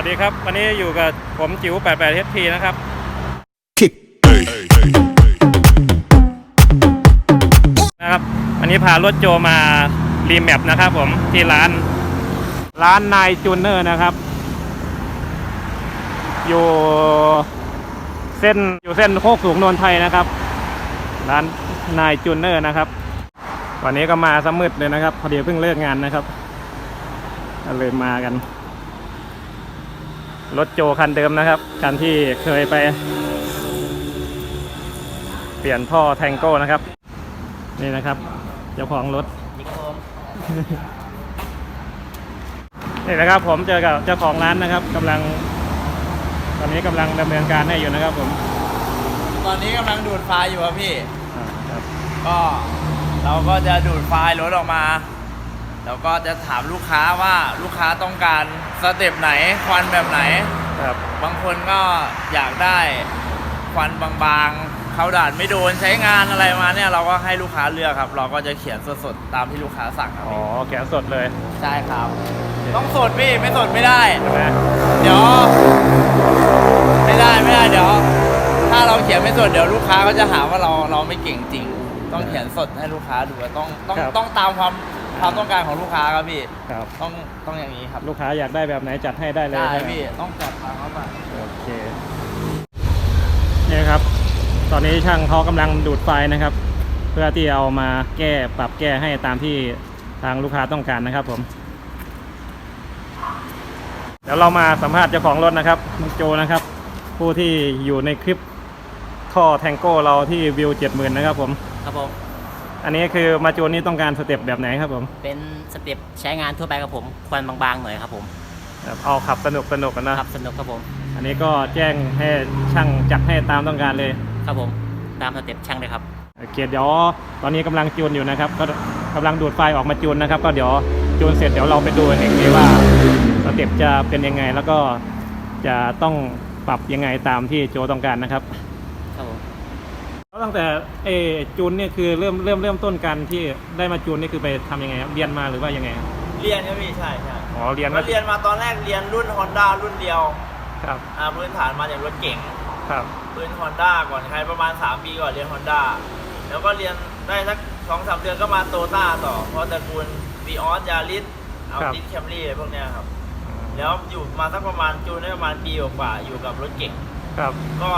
วัสดีครับ วันนี้อยู่กับผมจิ๋ว88 HP นะครับ kick นะครับ วันนี้พารถโจมารีแมปนะครับผมที่ร้าน ร้านนายจูเนอร์นะครับ อยู่เส้นอยู่เส้นโคกสูงนนทไทยนะครับ ร้านนายจูเนอร์นะครับ วันนี้ก็มาสมืดเลยนะครับ พอดีเพิ่งเลิกงานนะครับก็เลยมากัน รถโจคันเดิมนะครับ คันที่เคยไป เปลี่ยนท่อแทงโก้นะครับ นี่นะครับ เจ้าของรถนี่ครับผมนี่นะครับผมเจอกับเจ้าของร้านนะครับกำลัง ตอนนี้กำลังดำเนินการให้อยู่นะครับ ผมตอนนี้กำลังดูดไฟล์อยู่ครับพี่ อ่าครับก็เราก็จะดูดไฟล์รถออกมา แล้วก็จะถามลูกค้าว่าลูกค้าต้องการ สเต็ปไหนควันแบบไหน ครับ บางคนก็อยากได้ควันบางๆ เขาด่านไม่โดนใช้งานอะไรมาเนี่ยเราก็ให้ลูกค้าเลือกครับ เราก็จะเขียนสดๆตามที่ลูกค้าสั่งครับอ๋อ พี่แขนสดเลยใช่ครับ ต้องสดพี่ไม่สดไม่ได้ ใช่ไหมเดี๋ยวไม่ได้ไม่ได้เดี๋ยว ถ้าเราเขียนไม่สดเดี๋ยวลูกค้าก็จะหาว่าเราเราไม่เก่งจริง ต้องเขียนสดให้ลูกค้าดูต้องต้องต้องตามความ ความต้องการของลูกค้าครับพี่ ครับ ต้องต้องอย่างนี้ครับลูกค้าอยากได้แบบไหนจัดให้ได้เลยได้ใช่ไหมพี่ต้องจัดตามเขาไปโอเคนี่ครับ ตอนนี้ช่างเขากำลังดูดไฟนะครับ เพื่อที่เอามาแก้ปรับแก้ให้ตามที่ทางลูกค้าต้องการนะครับผม เดี๋ยวเรามาสัมภาษณ์เจ้าของรถนะครับน้องโจนะครับ ผู้ที่อยู่ในคลิปท่อแทงโก้เราที่วิวเจ็ดหมื่นนะครับผม ครับผม อันนี้คือมาจูนนี่ต้องการสเต็ปแบบไหนครับผมเป็นสเต็ปใช้งานทั่วไปครับผมควันบางๆหน่อยครับผมแบบเอาขับสนุกสนุกกันนะ ครับสนุกครับผม อันนี้ก็แจ้งให้ช่างจัดให้ตามต้องการเลย ครับผม ตามสเต็ปช่างเลยครับโอเคเดี๋ยวตอนนี้กำลังจูนอยู่นะครับ ก็กำลังดูดไฟออกมาจูนนะครับ ก็เดี๋ยวจูนเสร็จเดี๋ยวเราไปดูกันอีกทีว่าสเต็ปจะเป็นยังไงแล้วก็จะต้องปรับยังไงตามที่โจต้องการนะครับครับผมแล้ว ตั้งแต่เออจูนเนี่ยคือเริ่มเริ่มเริ่มต้นการที่ได้มาจูนนี่คือไปทำยังไงครับเรียนมาหรือว่ายังไงครับเรียนครับพี่ใช่ใช่อ๋อเรียนก็เรียนมาตอนแรกเรียนรุ่น Honda รุ่นเดียวครับอ่าพื้นฐานมาจากรถเก๋งครับพื้น Honda ก่อนใครประมาณ 3 ปีก่อนเรียน Honda แล้วก็เรียนได้สักสองสามเดือนก็มาโตต้าต่อเพราะตระกูลวีออสยาริสเอาติสแคมรี่พวกเนี้ยครับ แล้วอยู่มาสักประมาณจูนได้ประมาณปีกว่าๆอยู่กับรถเก่งครับ ก็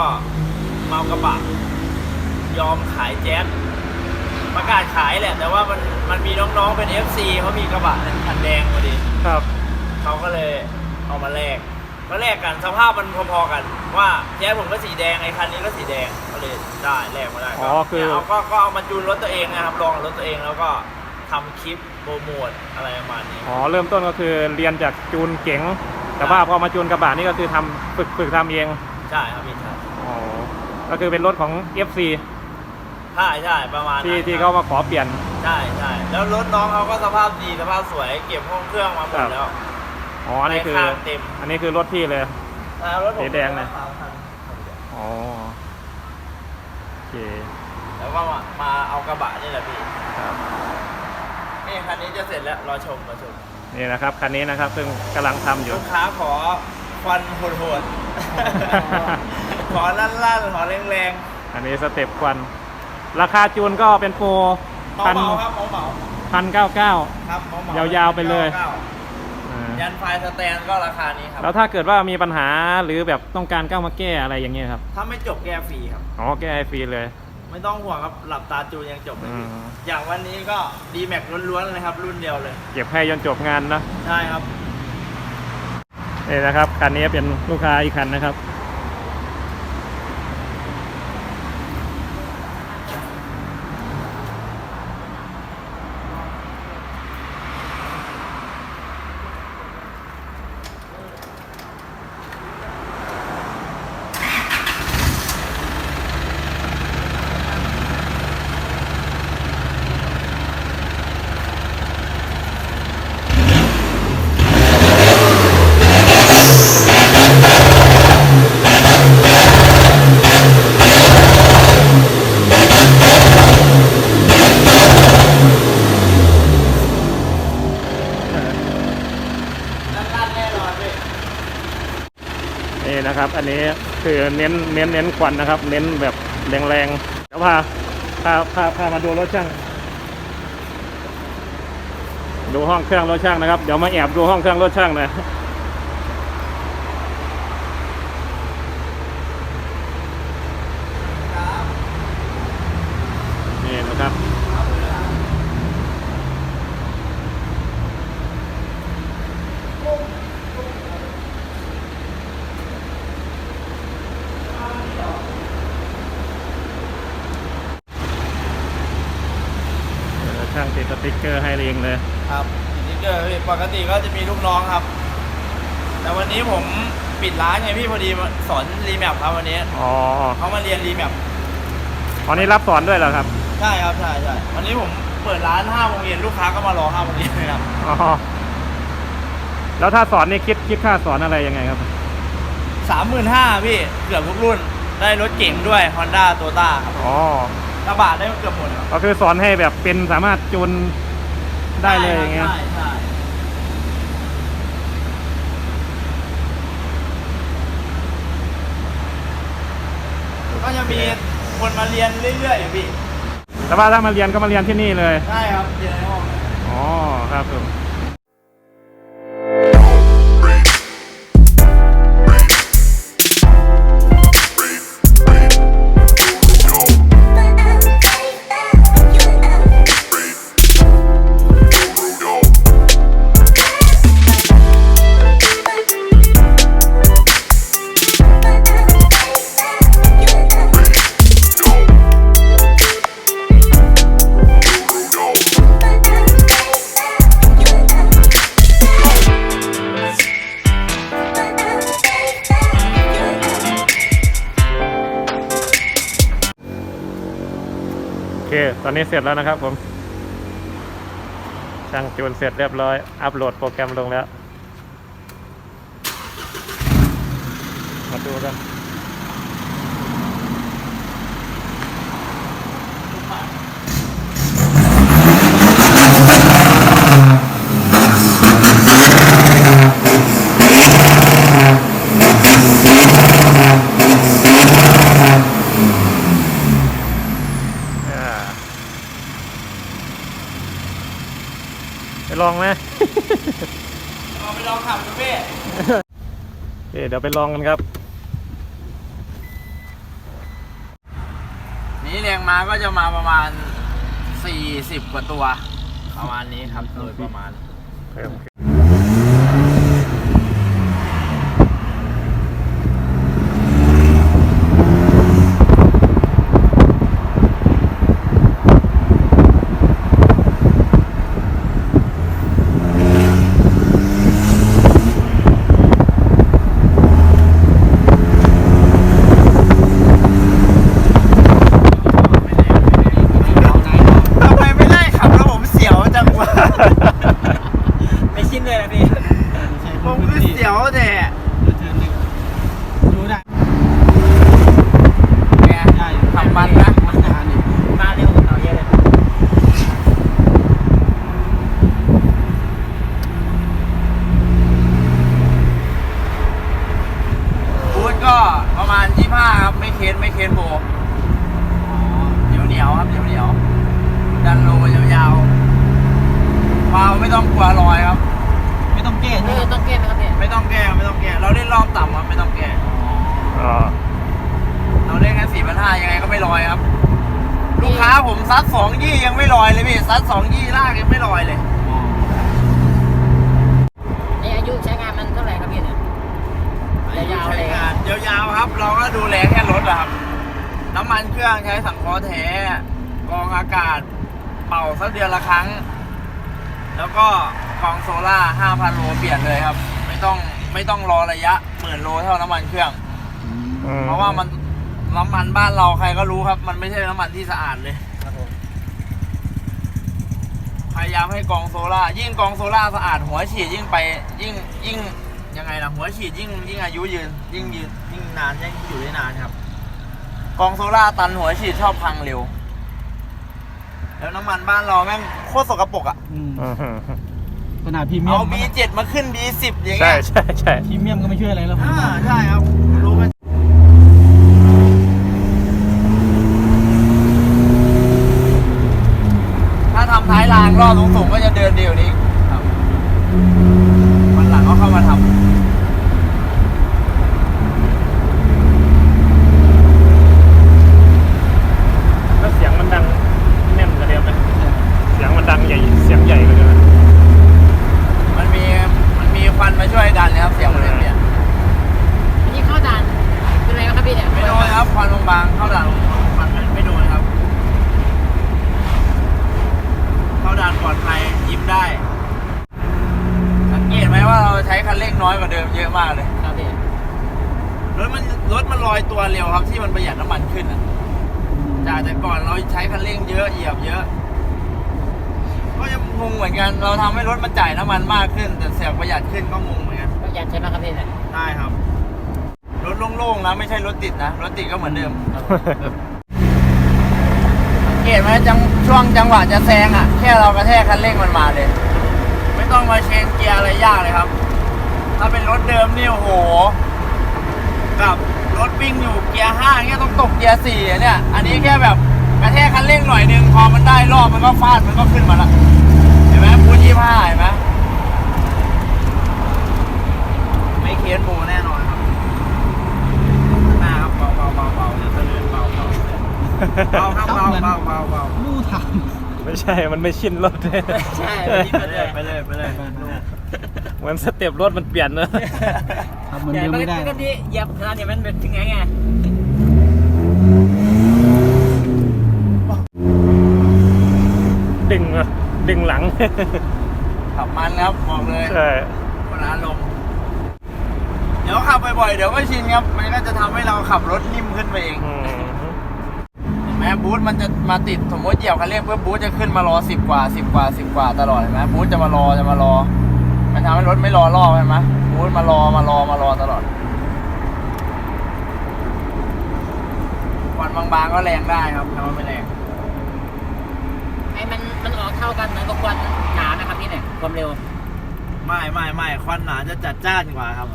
เมากระบะ ยอมขายแจ๊สประกาศขายแหละ แต่ว่ามันมันมีน้องๆเป็น FC เขามีกระบะคันแดงพอดีครับ เขาก็เลยเอามาแลกก็แลกกันสภาพมันพอๆกัน ว่าแจ๊สผมก็สีแดงไอ้คันนี้ก็สีแดงก็เลยได้แลกมาได้อ๋อคือเนี่ยเอาก็ก็เอามาจูนรถตัวเองนะครับลองรถตัวเองแล้วก็ทำคลิปโปรโมทอะไรประมาณนี้ อ๋อเริ่มต้นก็คือเรียนจากจูนเก๋ง แต่ว่าพอมาจูนกระบะนี่ก็คือทำฝึกฝึกทำเองใช่ครับพี่ใช่อ๋อก็คือเป็นรถของ FC ใช่ใช่ประมาณที่นั้นที่คเขารับมาขอเปลี่ยน ใช่ใช่แล้วรถน้องเขาก็สภาพดีสภาพสวยเก็บห้องเครื่องมาหมครัดบแล้ว อ๋ออันนี้คือในคางเต็ม อันนี้คือรถพี่เลย แล้วรถผมสีแดงเลยสามคันอ๋อโอเคแล้วก็มามาเอากระบะนี่แหละพี่ครับนี่คันนี้จะเสร็จแล้วรอชมรอชมนี่นะครับคันนี้นะครับซึ่งกำลังทำอยู่ ลูกค้าขอควันโหดๆขอลั่นๆขอแรงอันนี้สเต็ปควัน ราคาจูนก็เป็นโปรๆเหมาพันเหมาครับเหมาเหมาพันเก้าเก้าครับเหมาเหมายาวๆไปเลย ก้ายันไฟสแตนก็ราคานี้ครับแล้วถ้าเกิดว่ามีปัญหาหรือแบบต้องการก้าวมาแก้อะไรอย่างเงี้ยครับ ถ้าไม่จบแก้ฟรีครับ อ๋อแก้ให้ฟรีเลย ไม่ต้องห่วงครับหลับตาจูนยังจบเลยพี่อืม อย่างวันนี้ก็ดีแม็กล้วนๆเลยครับ รุ่นเดียวเลยเก็บให้จนจบงานนะ ใช่ครับ นี่นะครับคันนี้เป็นลูกค้าอีกคันนะครับ อันนี้คือเน้นเน้นเน้นควันนะครับ เน้นแบบแรงๆเดี๋ยวพาพาพาพามาดูรถช่าง ดูห้องเครื่องรถช่างนะครับ เดี๋ยวมาแอบดูห้องเครื่องรถช่างหนะนี่นะครับ ช่างติดสติ๊ก เกอร์ให้เองเลยครับสติ๊กเกอร์พี่ปกติก็จะมีลูกน้องครับ แต่วันนี้ผมปิดร้านไงพี่พอดีมาสอนรีแมปครับวันนี้อ๋อเขามาเรียนรีแมปตอนนี้รับสอนด้วยเหรอครับ ใช่ครับใช่ใช่วันนี้ผมเปิดร้าน5โมงเย็นลูกค้าก็มารอ5โมงเย็นเลยครับอ๋อแล้วถ้าสอนนี่คิดคิดค่าสอนอะไรยังไงครับสามหมื่นห้าพี่เกือบทุกรุ่นได้รถเก่งด้วย Honda t o y o t a ครับอ๋อกระบะได้เกือบหมดครับก็คือสอนให้แบบเป็นสามารถจูน ได้เลยอย่างเงี้ย ใช่ใช่ก็จะมีคนมาเรียนเรื่อยๆอยู่พี่แต่ว่าถ้ามาเรียนก็มาเรียนที่นี่เลย ใช่ครับเรียนในห้อง อ๋อ ครับผม นี้เสร็จแล้วนะครับผมช่างจูนเสร็จเรียบร้อย อัปโหลดโปรแกรมลงแล้ว มาดูกัน ลองไหมเอาไปลองขับดูพี่โอเคเดี๋ยวไปลองกันครับ นี้เรียงมาก็จะมาประมาณ 40 กว่าตัว ประมาณนี้ครับ โดยประมาณ เพิ่มขึ้นทำไมไม่ไล่ขับแล้วผมเสียวจังวะ ไม่ชินเลยนะพี่ ผมคือเสียวแต่ดูได้แกขับมันนะ มาเร็วกว่าเราเยอะเลย บูธก็ประมาณ 25 ครับ ไม่เค้นไม่เค้นโบเหนียวเหนียวๆครับเหนียวเหนียวๆดันโลยาวๆวาล์วไม่ต้องกลัวรอยครับ ไม่ต้องแก้นี่ต้องแก้ไหมครับพี่ไม่ต้องแก้ไม่ต้องแก้เราเล่นรอบต่ำครับไม่ต้องแก้อ๋อเราเล่นกันสี่พันห้ายังไงก็ไม่ลอยครับ ลูกค้าผมซัดสองยี่ยังไม่ลอยเลยพี่ซัดสองยี่ลากยังไม่ลอยเลยนี่อายุใช้งานมันเท่าไหร่ครับพี่เนี่ยยาวๆเลยใช้งานยาวๆครับ เราก็ดูแลแค่รถแหละครับ น้ำมันเครื่องใช้สังเคราะห์แท้กรองอากาศเป่าสักเดือนละครั้ง แล้วก็กรองโซล่าห้าพันโลเปลี่ยนเลยครับ ไม่ต้องไม่ต้องรอระยะหมื่นโลเท่าน้ำมันเครื่อง อืมเพราะว่ามันน้ำมันบ้านเราใครก็รู้ครับ มันไม่ใช่น้ำมันที่สะอาดเลยครับผมพยายามให้กรองโซล่ายิ่งกรองโซล่าสะอาดหัวฉีดยิ่งไป ยิ่งยิ่งยังไงล่ะหัวฉีดยิ่งยิ่งอายุยืน ยิ่งยืนยิ่งนานยิ่งอยู่ได้นานครับกรองโซล่าตันหัวฉีดชอบพังเร็ว แล้วน้ำมันบ้านเราแม่งโคตรสกปรกอะอืมขนาดพรีเมียเอา ม B7 มาขึ้น B10 อย่างใช่เงี้ยใช่ใช่พรีเมียมก็ไม่ช่วยอะไรแล้วอ่าใช่ครับรู้ไหมถ้าทำท้ายรางรอบสูงๆก็จะเดินเดียวานี้ครับวันหลังก็เข้ามาทำ แล้วเสียงมันดังแน่นกว่าเดิมไหมเสียงมันดังใหญ่เสียงใหญ่กว่าเดิมมันมีมันมีควันมาช่วยดันนะครับเสียงมันเลยเปลี่ยนอันนี้เข้าด่านเป็นไรครับพี่เนี่ยไม่โดนครับควันบางๆเข้าด่านควันไม่โดนครับ เข้าด่านปลอดภัยยิ้มได้ สังเกตไหมว่าเราใช้คันเร่งน้อยกว่าเดิมเยอะมากเลยครับพี่รถมันรถมันลอยตัวเร็วครับที่มันประหยัดน้ำมันขึ้นอะจากแต่ก่อนเราใช้คันเร่งเยอะเหยียบเยอะ ก็ยังงงเหมือนกัน เราทำให้รถมันจ่ายน้ำมันมากขึ้น แต่เสียประหยัดขึ้นก็งงเหมือนกันประหยัดใช่ไหมครับพี่เนี่ยได้ครับ รถโล่งๆนะไม่ใช่รถติดนะ รถติดก็เหมือนเดิม สังเกตไหมจังช่วงจังหวะจะแซงอะ แค่เรากระแทกคันเร่งมันมาเลย ไม่ต้องมาเชนเกียร์อะไรยากเลยครับ ถ้าเป็นรถเดิมนี่โอ้โหกับรถวิ่งอยู่เกียร์ห้าเนี่ยต้องตกเกียร์สี่อะเนี่ย อันนี้แค่แบบกระแทกคันเร่งหน่อยนึงพอมันได้รอบมันก็ฟาดมันก็ขึ้นมาละเห็นไหมพูดยี่ห้าเห็นไหมไม่เคียนโบแน่นอนครับหน้าครับเบาเบาเบาเบาอย่าทะลึ่งเบาเบาเบาครับเบาเบาเบาเบา ลู่ทาง ไม่ใช่มันไม่ชินรถใช่ไปเลยไปเลยไปเลยเหมือนสเต็ปรถมันเปลี่ยนเนอะทำเหมือนใหญ่เดิมมันไม่ได้ก็ที่เหยียบขนาดนี้มันเป็นถึงไงไงดึงอะดึงหลังขับมันครับบอกเลยใช่คนละอารมณ์เดี๋ยวขับบ่อยๆเดี๋ยวก็ชินครับมันก็จะทำให้เราขับรถนิ่มขึ้นไปเองอืมเห็นไหมบูธมันจะ มาติดสมมติเหยียบคันเร่งเพื่อบูธจะขึ้นมารอสิบกว่าสิบกว่าสิบกว่าตลอดเห็นไหมบูธจะมารอจะมารอ มันทำให้รถไม่รอรอบเห็นไหมบูธมารอมารอมารอตลอดควันบางๆก็แรงได้ครับแต่ว่าไม่แรงไอ้มันมันออกเท่ากันเหมือนกับควันหนานะครับพี่เนี่ยความเร็ว ไม่ไม่ไม่ควันหนาจะจัดจ้านกว่าครับ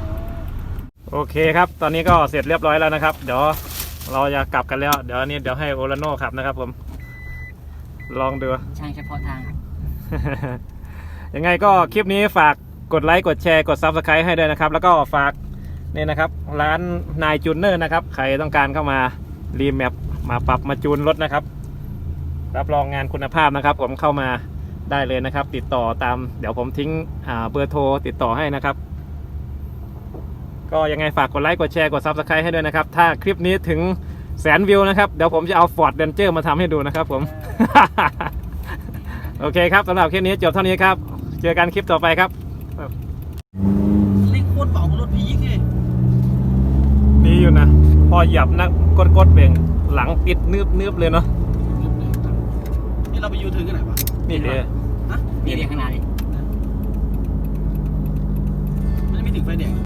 โอเคครับ ตอนนี้ก็เสร็จเรียบร้อยแล้วนะครับ เดี๋ยว เราจะกลับกันแล้ว เดี๋ยวอันนี้เดี๋ยวให้โอลาโน่ขับนะครับ ผม ลองดู ช่างเฉพาะทางครับ ยังไงก็คลิปนี้ฝากกดไลค์กดแชร์กด Subscribe ให้ด้วยนะครับ แล้วก็ฝากนี่นะครับ ร้านนายจูนเนอร์นะครับ ใครต้องการเข้ามารีแมปมาปรับมาจูนรถนะครับ รับรองงานคุณภาพนะครับ ผมเข้ามาได้เลยนะครับ ติดต่อตาม เดี๋ยวผมทิ้งอ่าเบอร์โทรติดต่อให้นะครับ ก็ยังไงฝากกดไลค์กดแชร์กด Subscribe ให้ด้วยนะครับ ถ้าคลิปนี้ถึงแสนวิวนะครับ เดี๋ยวผมจะเอา Ford Ranger มาทำให้ดูนะครับผม โอเคครับสำหรับคลิปนี้จบเท่านี้ครับ เจอกันคลิปต่อไปครับเล่งโคตรเบากว่ารถพีกเลยดีอยู่นะ พอเหยับนะกดกดๆเบ่งหลังปิดนืบนืบเลยเนาะนี่เราไปยูเทิร์นกันไหนวะนี่เลยนี่เดียวขางหนาดนี้มันไม่ถึงไฟแดง